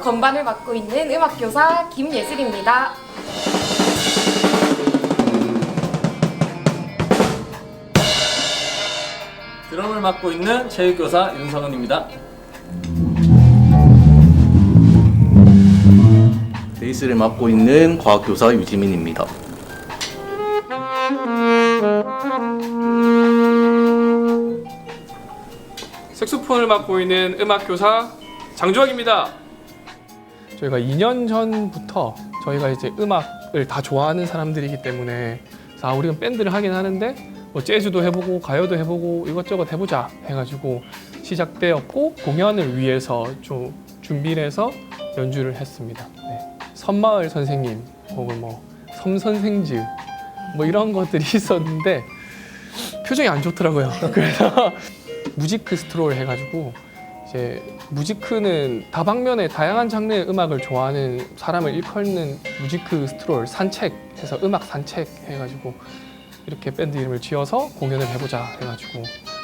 건반을 맡고 있는 음악교사 김예슬입니다. 드럼을 맡고 있는 체육교사 윤성은입니다. 베이스를 맡고 있는 과학교사 유지민입니다. 색소폰을 맡고 있는 음악 교사 장주학입니다. 저희가 2년 전부터 저희가 이제 음악을 다 좋아하는 사람들이기 때문에 아 우리는 밴드를 하긴 하는데 뭐 재즈도 해보고 가요도 해보고 이것저것 해보자 해가지고 시작되었고 공연을 위해서 좀 준비를 해서 연주를 했습니다. 네. 선마을 선생님 혹은 뭐 섬선생즈 뭐 이런 것들이 있었는데 표정이 안 좋더라고요. 그래서 무지크 스트롤 해가지고 이제 무지크는 다방면의 다양한 장르의 음악을 좋아하는 사람을 일컫는 무지크 스트롤 산책 해서 음악 산책 해가지고 이렇게 밴드 이름을 지어서 공연을 해보자 해가지고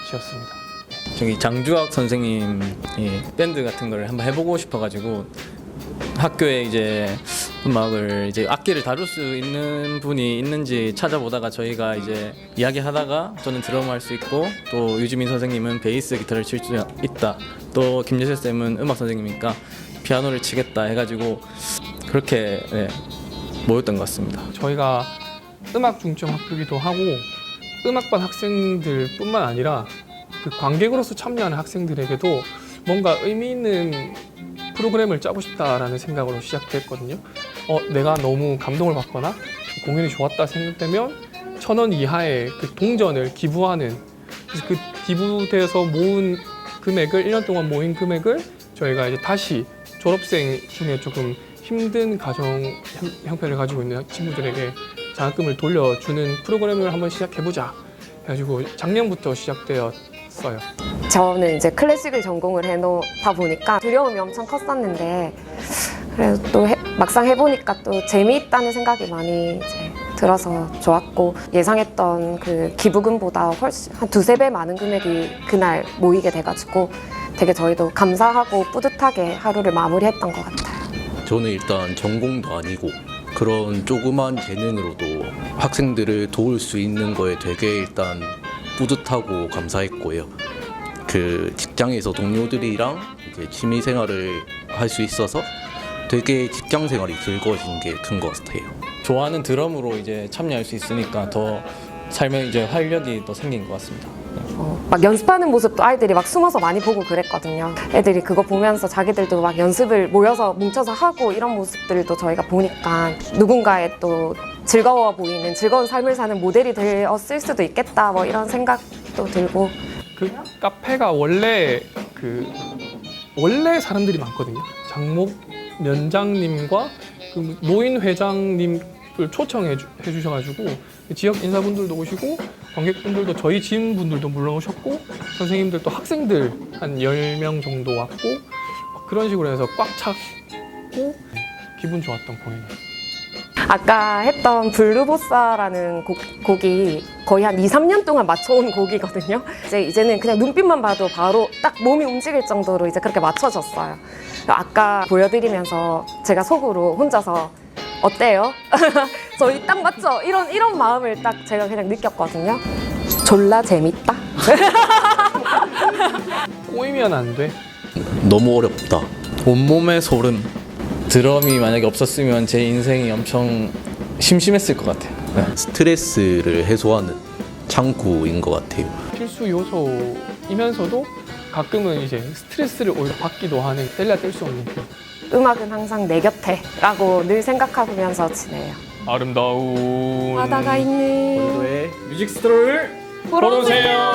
지었습니다. 저기 장주학 선생님이 밴드 같은 걸 한번 해보고 싶어가지고 학교에 이제 음악을 이제 악기를 다룰 수 있는 분이 있는지 찾아보다가 저희가 이제 이야기하다가 저는 드럼 할 수 있고 또 유지민 선생님은 베이스 기타를 칠 수 있다 또 김예슬 쌤은 음악 선생님이니까 피아노를 치겠다 해가지고 그렇게 네, 모였던 것 같습니다. 저희가 음악 중점 학교기도 하고 음악반 학생들뿐만 아니라 그 관객으로서 참여하는 학생들에게도 뭔가 의미 있는 프로그램을 짜고 싶다라는 생각으로 시작됐거든요. 어, 내가 너무 감동을 받거나 공연이 좋았다 생각되면 천 원 이하의 그 동전을 기부하는 그래서 그 기부돼서 모은 금액을 1년 동안 모인 금액을 저희가 이제 다시 졸업생 중에 조금 힘든 가정 형- 형편을 가지고 있는 친구들에게 장학금을 돌려주는 프로그램을 한번 시작해보자 해가지고 작년부터 시작되었어요. 저는 이제 클래식을 전공을 해놓다 보니까 두려움이 엄청 컸었는데 그래도 또 해- 막상 해보니까 또 재미있다는 생각이 많이 이제 들어서 좋았고 예상했던 그 기부금보다 훨씬 한 두세 배 많은 금액이 그날 모이게 돼가지고 되게 저희도 감사하고 뿌듯하게 하루를 마무리했던 것 같아요. 저는 일단 전공도 아니고 그런 조그만 재능으로도 학생들을 도울 수 있는 거에 되게 일단 뿌듯하고 감사했고요. 그 직장에서 동료들이랑 이제 취미 생활을 할 수 있어서 되게 직장 생활이 즐거워진 게 큰 것 같아요. 좋아하는 드럼으로 이제 참여할 수 있으니까 더 삶에 이제 활력이 더 생긴 것 같습니다. 어, 막 연습하는 모습도 아이들이 막 숨어서 많이 보고 그랬거든요. 애들이 그거 보면서 자기들도 막 연습을 모여서 뭉쳐서 하고 이런 모습들도 저희가 보니까 누군가의 또 즐거워 보이는 즐거운 삶을 사는 모델이 되었을 수도 있겠다 뭐 이런 생각도 들고 그 카페가 원래 그 원래 사람들이 많거든요. 장목 면장님과 그 노인 회장님을 초청해 주- 해주셔가지고 지역 인사분들도 오시고 관객분들도 저희 지인분들도 물론 오셨고 선생님들도 학생들 한 10명 정도 왔고 그런 식으로 해서 꽉 찼고 기분 좋았던 공연이에요. 아까 했던 블루보사라는 곡, 곡이 거의 한 2, 3년 동안 맞춰온 곡이거든요. 이제 이제는 그냥 눈빛만 봐도 바로 딱 몸이 움직일 정도로 이제 그렇게 맞춰졌어요. 아까 보여드리면서 제가 속으로 혼자서 어때요? 저희 딱 맞죠? 이런 이런 마음을 딱 제가 그냥 느꼈거든요. 졸라 재밌다. 꼬이면 안 돼. 너무 어렵다. 온몸의 소름. 드럼이 만약에 없었으면 제 인생이 엄청 심심했을 것 같아요. 네. 스트레스를 해소하는 창구인 것 같아요. 필수 요소이면서도 가끔은 이제 스트레스를 오히려 받기도 하는 뗄래야 뗄 수 없는 그 음악은 항상 내 곁에라고 늘 생각하면서 지내요. 아름다운 바다가 있는 왜 뮤직 스트롤 보러 오세요.